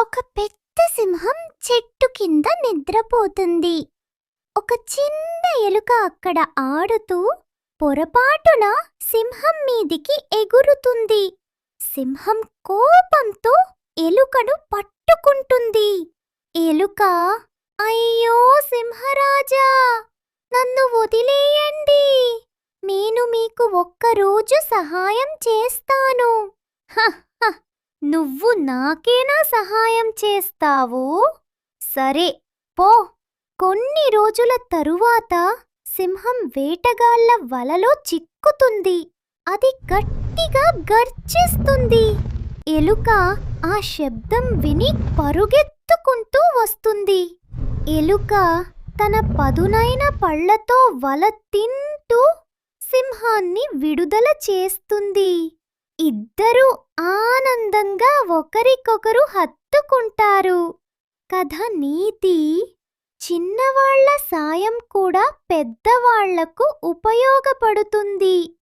ఒక పెద్ద సింహం చెట్టు కింద నిద్రపోతుంది. ఒక చిన్న ఎలుక అక్కడ ఆడుతూ పొరపాటున సింహం మీదికి ఎగురుతుంది. సింహం కోపంతో ఎలుకను పట్టుకుంటుంది. ఎలుక అయ్యో సింహరాజా నన్ను వదిలేయండి. నేను మీకు ఒక్కరోజు సహాయం చేస్తాను. నువ్వు నాకేనా సహాయం చేస్తావు? సరే పో. కొన్ని రోజుల తరువాత సింహం వేటగాళ్ళ వలలో చిక్కుతుంది. అది గట్టిగా గర్జిస్తుంది. ఎలుక ఆ శబ్దం విని పరుగెత్తుకుంటూ వస్తుంది. ఎలుక తన పదునైన పళ్ళతో వల తింటూ సింహాన్ని విడుదల చేస్తుంది. ఇద్దరూ ఆనందంగా ఒకరికొకరు హత్తుకుంటారు. కథ నీతి. చిన్నవాళ్ళ సాయం కూడా పెద్దవాళ్ళకు ఉపయోగపడుతుంది.